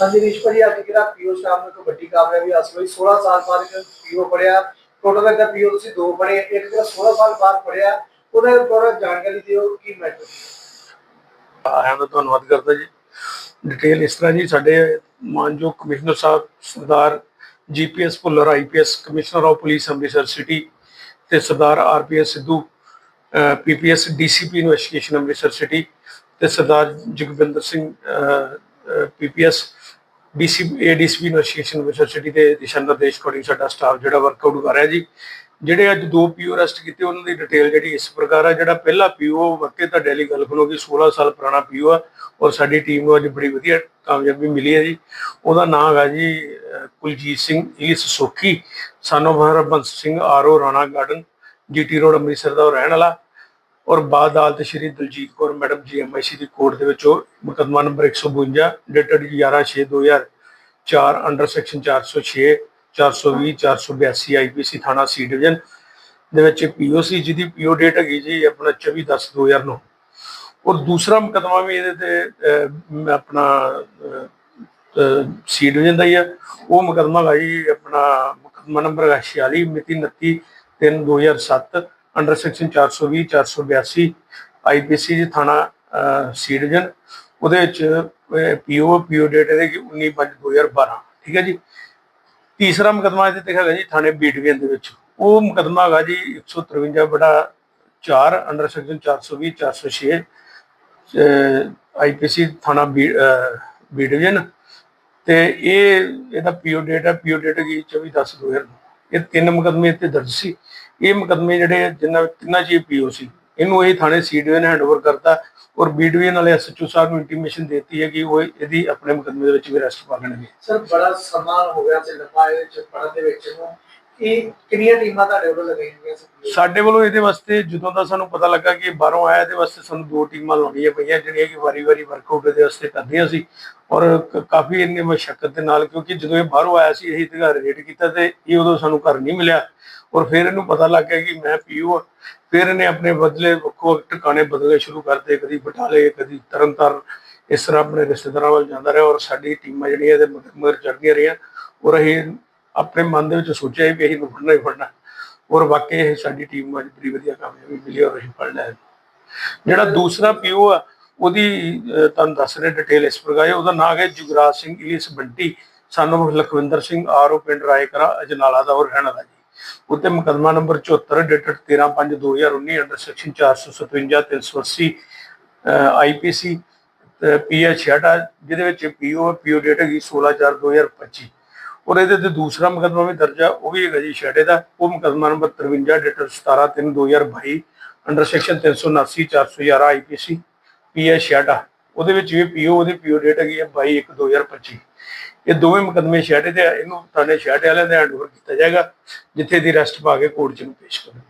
ਹਾਂਜੀ ਰੀਸ਼ ਭਾਜੀ ਅੱਜ ਪੀਓ ਸ਼ਾਮ ਨੂੰ ਇੱਕ ਕਾਮਯਾਬੀ ਹਾਸਲ ਹੋਈ 16 ਸਾਲ ਬਾਅਦ ਇੱਕ ਪੀਓ ਪੜਿਆ ਟੋਟਲ ਦਾ ਪੀਓ ਤੁਸੀਂ ਦੋ ਪੜੇ ਇੱਕ ਜਿਹੜਾ 16 ਸਾਲ ਬਾਅਦ ਪੜਿਆ ਉਹਦਾ ਥੋੜਾ ਜਾਣਕਾਰੀ ਦਿਓ, ਕੀ ਮੈਟਰ ਆਇਆਂ ਦਾ ਧੰਨਵਾਦ ਕਰਦਾ ਜੀ। ਡਿਟੇਲ ਇਸ ਤਰ੍ਹਾਂ ਜੀ, ਸਾਡੇ ਮਾਨਯੋਗ commissioner sahib, Sardar GPS Bhullar IPS commissioner of police, Amritsar city ਤੇ Sardar RPS Sidhu PPS DCP investigation Amritsar city ਤੇ Sardar Jagvinder Singh PPS DCP ADCP investigation Amritsar city ਦੇ ਦਿਸ਼ਾ ਨਿਰਦੇਸ਼ ਅਕੋਰਡਿੰਗ ਸਾਡਾ ਸਟਾਫ ਜਿਹੜਾ ਵਰਕਆਊਟ ਕਰ ਰਿਹਾ ਜੀ, ਜਿਹੜੇ ਅੱਜ ਦੋ ਪੀਓ ਅਰੈਸਟ ਕੀਤੇ, ਉਹਨਾਂ ਦੀ ਡਿਟੇਲ ਜਿਹੜੀ ਇਸ ਪ੍ਰਕਾਰ ਆ, ਜਿਹੜਾ ਪਹਿਲਾ ਪੀਓ ਵਾਕਿਆ ਤਾਂ ਡੈਲੀ ਗੱਲ ਖਣੋ ਕਿ 16 ਸਾਲ ਪੁਰਾਣਾ ਪੀਓ ਆ ਔਰ ਸਾਡੀ ਟੀਮ ਨੂੰ ਅੱਜ ਬੜੀ ਵਧੀਆ ਕਾਮਯਾਬੀ ਮਿਲੀ ਹੈ ਜੀ। ਉਹਦਾ ਨਾਮ ਹੈ ਜੀ ਕੁਲਜੀਤ ਸਿੰਘ ਇਲਿਸ ਸੋਖੀ ਸਾਨੋ Harbans Singh RO Rana garden GT road Amritsar ਦਾ ਉਹ ਰਹਿਣ ਵਾਲਾ। ਔਰ ਬਾਅਦ ਅਦਾਲਤ ਸ਼੍ਰੀ ਦਲਜੀਤ ਕੌਰ ਮੈਡਮ ਜੀ ਐਮਆਈਸੀ ਦੀ ਕੋਰਟ ਦੇ ਵਿੱਚ ਉਹ ਮੁਕੱਦਮਾ number 152 dated 11/6/2004 under section 406 420 482 IPC ਥਾਣਾ ਸੀ ਡਿਵੀਜ਼ਨ ਦੇ ਵਿੱਚ ਪੀਓਸੀ ਜਿਹਦੀ ਪੀਓ ਡੇਟ ਹੈਗੀ ਜੀ ਆਪਣਾ 24/10/2009 ਔਰ ਦੂਸਰਾ ਮੁਕੱਦਮਾ ਵੀ ਇਹਦੇ ਤੇ ਆਪਣਾ ਸੀ ਡਿਵੀਜ਼ਨ ਦਾ ਹੀ ਆ। ਉਹ ਮੁਕੱਦਮਾ ਹੈਗਾ ਜੀ ਆਪਣਾ ਮੁਕੱਦਮਾ ਨੰਬਰ 46 ਮਿਤੀ 29 3 2007 ਅੰਡਰ ਸੈਕਸ਼ਨ 420 482 ਆਈਪੀਸੀ ਜੀ ਥਾਣਾ ਸੀ ਡਿਵੀਜ਼ਨ। ਉਹਦੇ ਵਿੱਚ ਪੀਓ ਪੀਓ ਡੇਟ ਇਹਦੇ 19 5 2012 ਠੀਕ ਹੈ ਜੀ? ਤੀਸਰਾ ਮੁਕਦਮਾ ਇਹਦੇ ਤੇ ਹੈਗਾ ਜੀ ਥਾਣੇ ਬੀਟਵੀਨ ਦੇ ਵਿੱਚ। ਉਹ ਮੁਕਦਮਾ ਹੈਗਾ ਜੀ 153 ਬੜਾ 4 ਅੰਡਰ ਸੈਕਸ਼ਨ 420 406 ਆਈਪੀਸੀ ਥਾਣਾ ਬੀ ਬੀ ਡਿਵੀਜ਼ਨ। ਤੇ ਇਹ, ਇਹਦਾ ਪੀਓ ਡੇਟ ਹੈ, ਪੀਓ ਡੇਟ ਹੈਗੀ 24 10 2000 ਇਹ ਤਿੰਨ ਮੁਕਦਮੇ ਇੱਥੇ ਦਰਜ ਸੀ। ਇਹ ਮੁਕਦਮੇ ਜਿਹੜੇ ਜਿੰਨਾ ਤਿੰਨਾਂ ਚ ਪੀਓ ਸੀ ਇਹਨੂੰ ਇਹ ਥਾਣੇ ਸੀ ਡਿਵੀਜ਼ਨ ਹੈਂਡਓਵਰ ਕਰਤਾ ਔਰ ਬੀ ਡਿਵੀਜ਼ਨ ਵਾਲੇ ਐਸਐਚਓ ਸਾਹਿਬ ਨੂੰ ਇੰਟੀਮੇਸ਼ਨ ਦਿੱਤੀ ਹੈ ਕਿ ਉਹ ਇਹਦੀ ਆਪਣੇ ਮੁਕਦਮੇ ਦੇ ਵਿੱਚ ਵੀ ਅਰੈਸਟ ਪਾ ਲੈਣਗੇ। ਸਰ ਬੜਾ ਸਮਾਂ ਹੋ ਗਿਆ ਤੇ ਲੰਮਾ ਇਹਦੇ ਚ ਪੜਨ ਦੇ ਵਿੱਚ ਨੂੰ। ਇਹ ਕਿੰਨੀਆਂ ਟੀਮਾਂ ਤੁਹਾਡੇ ਵੱਲੋਂ ਲਗਾਈਆਂ ਸਾਡੇ ਵੱਲੋਂ ਇਹਦੇ ਵਾਸਤੇ ਜਦੋਂ ਦਾ ਸਾਨੂੰ ਪਤਾ ਲੱਗਾ ਕਿ ਇਹ ਬਾਹਰੋਂ ਆਇਆ ਇਹਦੇ ਵਾਸਤੇ ਸਾਨੂੰ ਦੋ ਟੀਮਾਂ ਲਾਉਣੀਆਂ ਪਈਆਂ ਜਿਹੜੀਆਂ ਕਿ ਵਾਰੀ-ਵਾਰੀ ਵਰਕਆਊਟ ਇਹਦੇ ਵਾਸਤੇ ਕਰਦੀਆਂ ਸੀ ਔਰ ਕਾਫੀ ਇੰਨੀ ਮਸ਼ੱਕਤ ਦੇ ਨਾਲ ਕਿਉਂਕਿ ਜਦੋਂ ਇਹ ਬਾਹਰੋਂ ਆਇਆ ਸੀ ਇਹੀ ਤੇ ਰੇਡ ਕੀਤਾ ਤੇ ਇਹ ਉਦੋਂ ਸਾਨੂੰ ਘਰ ਨਹੀਂ ਮਿਲਿਆ। ਔਰ ਫਿਰ ਇਹਨੂੰ ਪਤਾ ਲੱਗ ਗਿਆ ਕਿ ਮੈਂ ਪੀਓ ਫਿਰ ਇਹਨੇ ਆਪਣੇ ਬਦਲੇ ਵੱਖੋ ਵੱਖ ਟਿਕਾਣੇ ਬਦਲਣੇ ਸ਼ੁਰੂ ਕਰਤੇ ਕਦੀ ਬਟਾਲੇ, ਕਦੀ ਤਰਨਤਾਰਨ, ਇਸ ਤਰ੍ਹਾਂ ਆਪਣੇ ਰਿਸ਼ਤੇਦਾਰਾਂ ਵੱਲ ਜਾਂਦਾ ਰਿਹਾ ਔਰ ਸਾਡੀ ਟੀਮਾਂ ਜਿਹੜੀਆਂ ਇਹਦੇ ਮਗਰ ਮਗਰ ਚੜ੍ਹਦੀਆਂ ਰਹੀਆਂ। ਔਰ ਅਸੀਂ ਆਪਣੇ ਮਨ ਦੇ ਵਿੱਚ ਸੋਚਿਆ ਵੀ ਅਸੀਂ ਨੂੰ ਫੜਨਾ ਹੀ ਫੜਨਾ। ਔਰ ਵਾਕਈ ਇਹ ਸਾਡੀ ਟੀਮ ਨੂੰ ਅੱਜ ਬੜੀ ਵਧੀਆ ਕਾਮਯਾਬੀ ਮਿਲੀ ਔਰ ਅਸੀਂ ਫੜ ਲਿਆ। ਜਿਹੜਾ ਦੂਸਰਾ ਪੀਓ ਆ, ਉਹਦੀ ਤੁਹਾਨੂੰ ਦੱਸ ਰਹੇ ਡਿਟੇਲ ਇਸ ਪ੍ਰਕਾਰ ਹੈ। ਉਹਦਾ ਨਾਮ ਹੈ ਜੁਗਰਾਜ ਸਿੰਘ ਇਲਿਸ ਬੰਟੀ। ਸਾਨੂੰ ਲਖਵਿੰਦਰ ਸਿੰਘ, ਆਰਓ ਪਿੰਡ ਰਾਏਕਰਾ, ਅਜਨਾਲਾ ਦਾ ਔਰ ਰਹਿਣ ਵਾਲਾ ਜੀ। ਉੱਤੇ ਮੁਕਦਮਾ number 74 dated 13/5/2019 under section 457 380 IPC PH 66 ਜਿਹਦੇ ਵਿੱਚ ਪੀਓ ਪੀਓ ਡੇਟ ਹੈਗੀ 16/4/2025 ਔਰ ਇਹਦੇ ਤੇ ਦੂਸਰਾ ਮੁਕਦਮਾ ਵੀ ਦਰਜ ਆ, ਉਹ ਵੀ ਹੈਗਾ ਜੀ ਛੇੜੇ ਦਾ, ਉਹ ਮੁਕਦਮਾ number 53 dated 17/3/2022 under section 379 411 IPC PH 66 ਉਹਦੇ ਵਿੱਚ ਵੀ ਪੀਓ ਉਹਦੀ ਪੀਓ ਡੇਟ ਹੈਗੀ ਹੈ 22/1/2025 ਇਹ ਦੋਵੇਂ ਮੁਕਦਮੇ ਛੇੜੇ ਦੇ ਆ, ਇਹਨੂੰ ਥਾਣੇ ਛੇੜੇ ਵਾਲਿਆਂ ਦੇ ਹੈਂਡਓਵਰ ਕੀਤਾ ਜਾਏਗਾ ਜਿੱਥੇ ਦੀ ਰੈਸਟ ਪਾ ਕੇ ਕੋਰਟ 'ਚ ਨੂੰ ਪੇਸ਼ ਕਰਨਗੇ।